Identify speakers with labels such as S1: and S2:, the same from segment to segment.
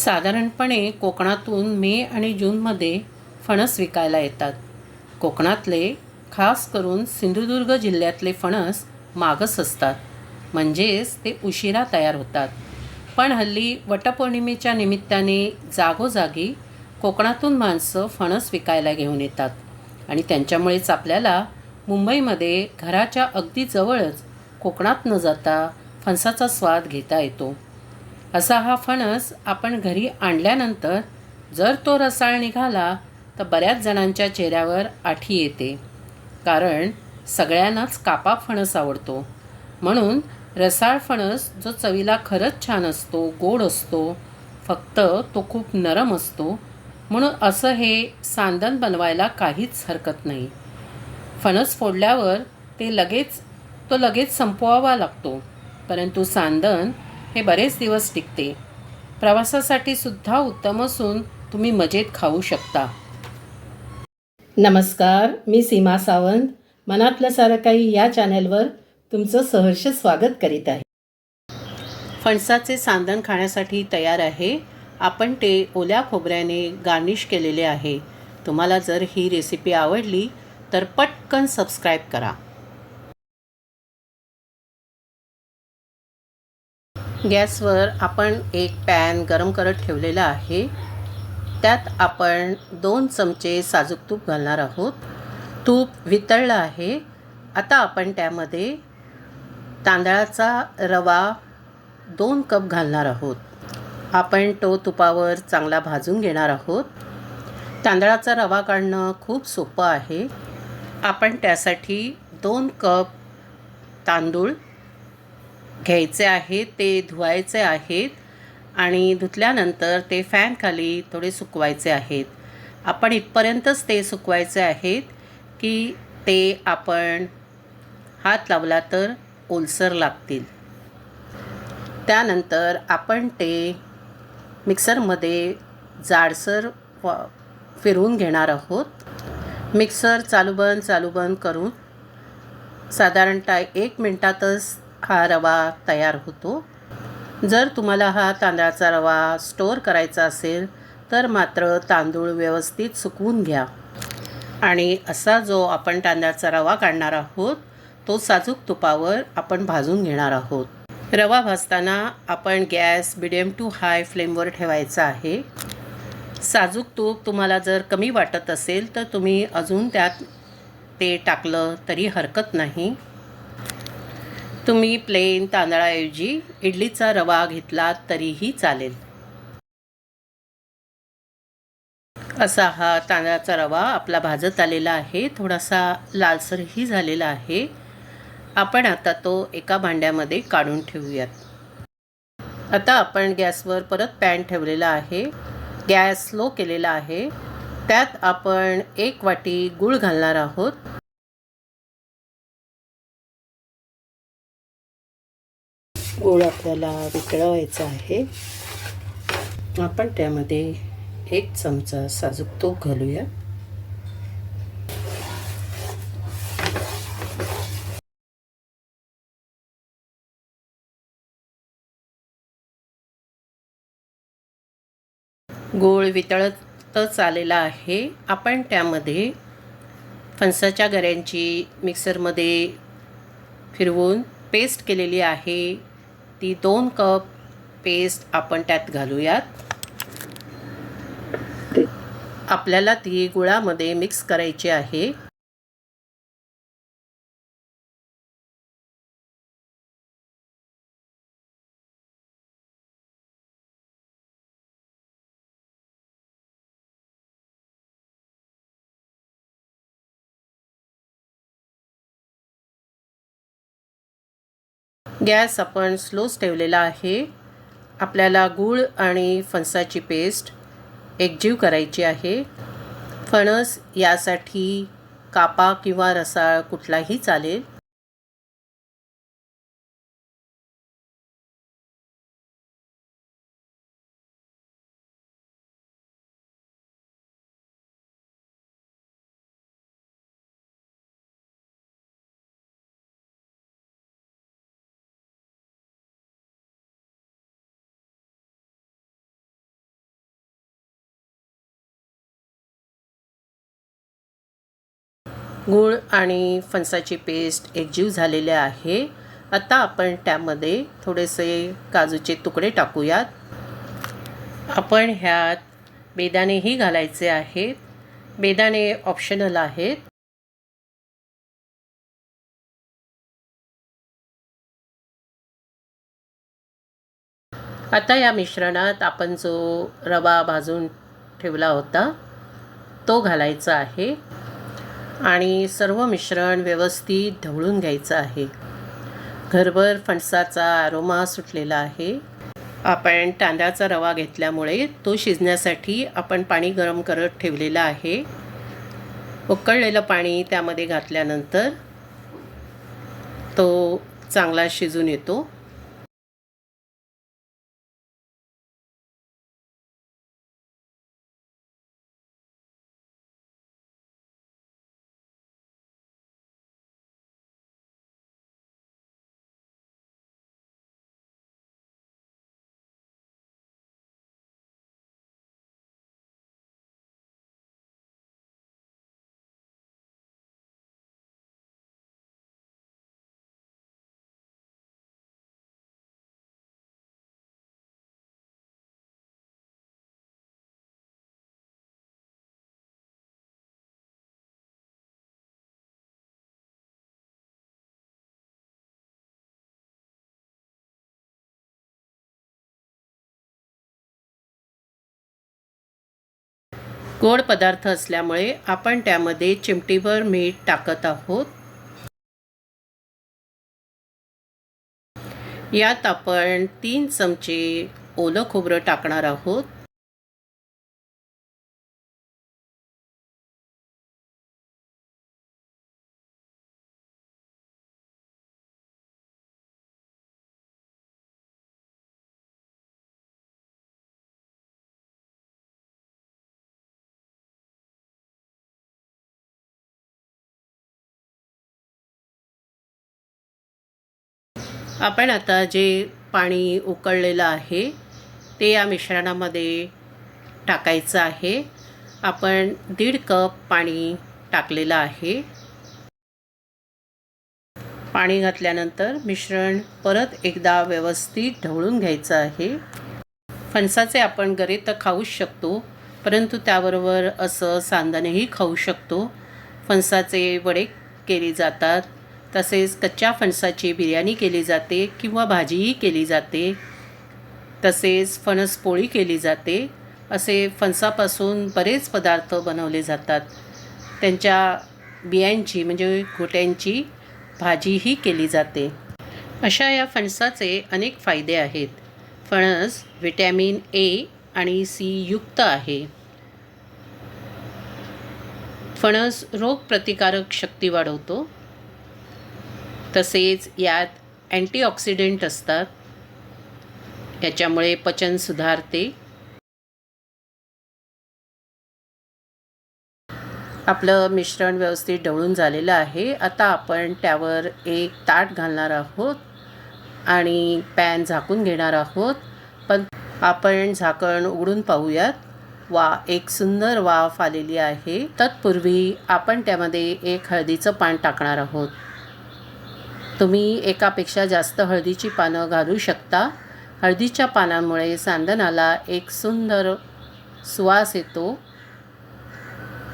S1: साधारणपणे कोकणातून मे आणि जूनमध्ये फणस विकायला येतात. कोकणातले खास करून सिंधुदुर्ग जिल्ह्यातले फणस मागच असतात. म्हणजेच ते उशिरा तयार होतात. पण हल्ली वटपौर्णिमेच्या निमित्ताने जागोजागी कोकणातून माणसं फणस विकायला घेऊन येतात. आणि त्यांच्यामुळेच आपल्याला मुंबईमध्ये घराच्या अगदी जवळच कोकणात न जाता फणसाचा स्वाद घेता येतो. असा हा फणस आपण घरी आणल्यानंतर जर तो रसाळ निघाला तर बऱ्याच जणांच्या चेहऱ्यावर आठी येते. कारण सगळ्यांनाच कापा फणस आवडतो. म्हणून रसाळ फणस जो चवीला खरंच छान असतो गोड असतो फक्त तो खूप नरम असतो म्हणून असं हे सांदण बनवायला काहीच हरकत नाही. फणस फोडल्यावर ते लगेच तो लगेच संपवावा लागतो. परंतु सांदण हे बरेच दिवस टिकते. प्रवासासाठी सुद्धा उत्तम असून तुम्ही मजेत खाऊ शकता. नमस्कार मी सीमा सावंत. मनातलं सारं काही या चॅनलवर तुमचं सहर्ष स्वागत करीत आहे. फणसाचे सांदण खाण्यासाठी तयार आहे. आपण ते ओल्या खोबऱ्याने गार्निश केलेले आहे. तुम्हाला जर ही रेसिपी आवडली तर पटकन सबस्क्राईब करा. गॅसवर आपण एक पॅन गरम करत ठेवलेला आहे. त्यात आपण दोन चमचे साजूक तूप घालणार आहोत. तूप वितळलं आहे. आता आपण त्यामध्ये तांदळाचा रवा दोन कप घालणार आहोत. आपण तो तुपावर चांगला भाजून घेणार आहोत. तांदळाचा रवा काढणं खूप सोपं आहे. आपण त्यासाठी दोन कप तांदूळ घ्यायचे आहेत ते धुवायचे आहेत आणि धुतल्यानंतर ते फॅनखाली थोडे सुकवायचे आहेत. आपण इथपर्यंतच ते सुकवायचे आहेत की ते आपण हात लावला तर ओलसर लागतील. त्यानंतर आपण ते मिक्सरमध्ये जाडसर व फिरवून घेणार आहोत. मिक्सर चालू बंद चालू बंद करून साधारणतः एक मिनटातच हा रवा तयार होतो. जर तुम्हाला हा तांदळाचा रवा स्टोअर करायचा असेल तर मात्र तांदूळ व्यवस्थित सुकवून घ्या. आणि असा जो आपण तांदळाचा रवा काढणार आहोत तो साजूक तुपावर आपण भाजून घेणार आहोत. रवा भाजताना आपण गॅस मिडियम टू हाय फ्लेमवर ठेवायचा आहे. साजूक तूप तुम्हाला जर कमी वाटत असेल तर तुम्ही अजून त्यात ते टाकलं तरी हरकत नाही. तुम्ही प्लेन तांदळाऐवजी इडलीचा रवा घेतला तरीही चालेल. असा हा तांदळाचा रवा आपला भाजत आलेला आहे. थोडासा लालसरही झालेला आहे. आपण आता तो एका भांड्यामध्ये काढून ठेवूयात. आता आपण गॅसवर परत पॅन ठेवलेला आहे. गॅस स्लो केलेला आहे. त्यात आपण एक वाटी गूळ घालणार आहोत. गोळ आपल्याला वितळवायचा आहे. आपण त्यामध्ये एक चमचा साजूक तूप घालूया. गोळ वितळतच आलेला आहे. आपण त्यामध्ये फणसाच्या गऱ्यांची मिक्सरमध्ये फिरवून पेस्ट केलेली आहे. ती दोन कप पेस्ट आपण त्यात घालूयात. आपल्याला ती गुळामध्ये मिक्स करायची आहे. गॅस आपण स्लोच ठेवलेला आहे. आपल्याला गूळ आणि फणसाची पेस्ट एकजीव करायची आहे. फणस यासाठी कापा किंवा रसाळ कुठलाही चालेल. गूळ आणि फणसाची पेस्ट एकजीव झालेले आहे. आता आपण त्यामध्ये थोडेसे काजूचे तुकडे टाकूयात. आपण ह्यात बेदाणेही घालायचे आहेत. बेदाणे ऑप्शनल आहेत. आता या मिश्रणात आपण जो रवा भाजून ठेवला होता तो घालायचा आहे. आणि सर्व मिश्रण व्यवस्थित ढवळून घ्यायचं आहे. घरभर फणसाचा आरोमा सुटलेला आहे. आपण तांदळाचा रवा घेतल्यामुळे तो शिजण्यासाठी आपण पाणी गरम करत ठेवलेलं आहे. उकळलेलं पाणी त्यामध्ये घातल्यानंतर तो चांगला शिजून येतो. गोड पदार्थ असल्यामुळे आपण त्यामध्ये चिमटीभर मीठ टाकत आहोत. यात आपण तीन चमचे ओलं खोबरं टाकणार आहोत. आपण आता जे पाणी उकळलेलं आहे ते या मिश्रणामध्ये टाकायचं आहे. आपण दीड कप पाणी टाकलेलं आहे. पाणी घातल्यानंतर मिश्रण परत एकदा व्यवस्थित ढवळून घ्यायचं आहे. फणसाचे आपण गरे तर खाऊच शकतो परंतु त्याबरोबर असं सांदानेही खाऊ शकतो. फणसाचे वडे केले जातात. तसेच कच्च्या फणसाची बिर्याणी केली जाते किंवा भाजीही केली जाते. तसेच फणस पोळी केली जाते. असे फणसापासून बरेच पदार्थ बनवले जातात. त्यांच्या बियांची म्हणजे घोट्यांची भाजीही केली जाते. अशा या फणसाचे अनेक फायदे आहेत. फणस व्हिटॅमिन ए आणि सी युक्त आहे. फणस रोगप्रतिकारक शक्ती वाढवतो. तसेच यात अँटीऑक्सिडंट असतात. याच्यामुळे पचन सुधारते. आपलं मिश्रण व्यवस्थित ढवळून झालेलं आहे. आता आपण त्यावर एक ताट घालणार आहोत आणि पॅन झाकून घेणार आहोत. पण आपण झाकण उघडून पाहूयात. वा एक सुंदर वाफ आलेली आहे. तत्पूर्वी आपण त्यामध्ये एक हळदीचं पान टाकणार आहोत. तुम्ही एकापेक्षा जास्त हळदीची पानं घालू शकता. हळदीच्या पानांमुळे सांदनाला एक सुंदर सुवास येतो.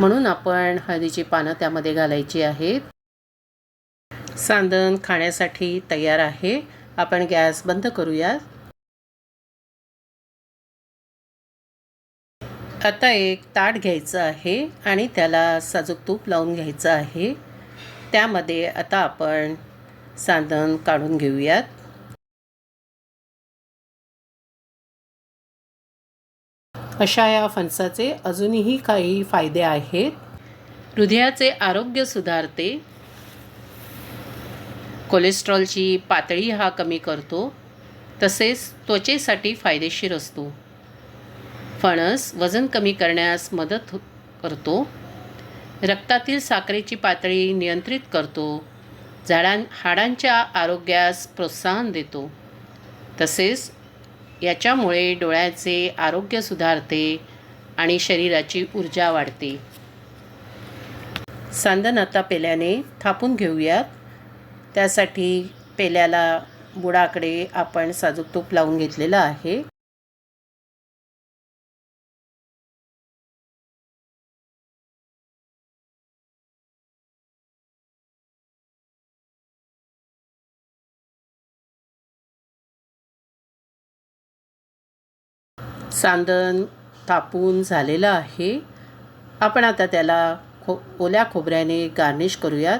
S1: म्हणून आपण हळदीची पानं त्यामध्ये घालायची आहेत. सांदण खाण्यासाठी तयार आहे. आपण गॅस बंद करूया आता एक ताट घ्यायचं आहे आणि त्याला साजूक तूप लावून घ्यायचं आहे. त्यामध्ये आता आपण साधन काढून घेऊयात. अशा या फणसाचे अजूनही काही फायदे आहेत. हृदयाचे आरोग्य सुधारते. कोलेस्ट्रॉलची पातळी हा कमी करतो. तसेच त्वचेसाठी फायदेशीर असतो. फणस वजन कमी करण्यास मदत करतो. रक्तातील साखरेची पातळी नियंत्रित करतो. झाडां हाडांच्या आरोग्यास प्रोत्साहन देतो. तसेच याच्यामुळे डोळ्याचे आरोग्य सुधारते आणि शरीराची ऊर्जा वाढते. सांदण आता पेल्याने थापून घेऊयात. त्यासाठी पेल्याला बुडाकडे आपण साजूक तूप लावून घेतलेलं आहे. सांदण तापून झालेलं आहे. आपण आता त्याला खो ओल्या खोबऱ्याने गार्निश करूयात.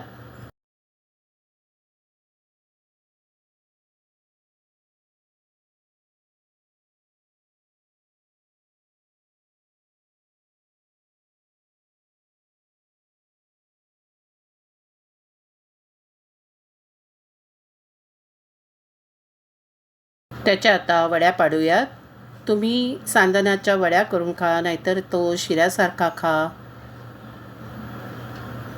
S1: त्याच्या आता वड्या पाडूयात. तुम्ही सांदनाच्या वड्या करून खा नाहीतर तो शिऱ्यासारखा खा.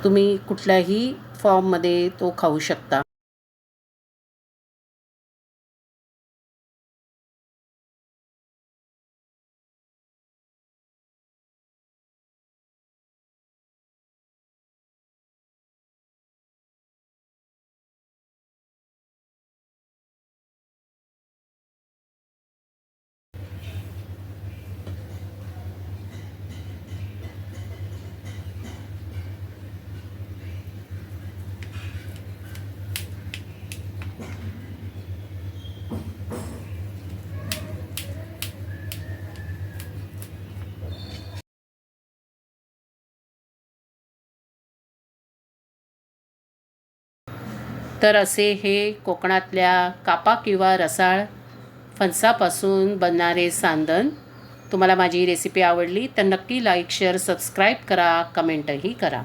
S1: तुम्ही कुठल्याही फॉर्ममध्ये तो खाऊ शकता. तर असे हे कोकणातल्या कापा किंवा रसाळ फणसापासून बनणारे सांदन तुम्हाला माझी रेसिपी आवडली तर नक्की लाईक शेअर सबस्क्राईब करा कमेंटही करा.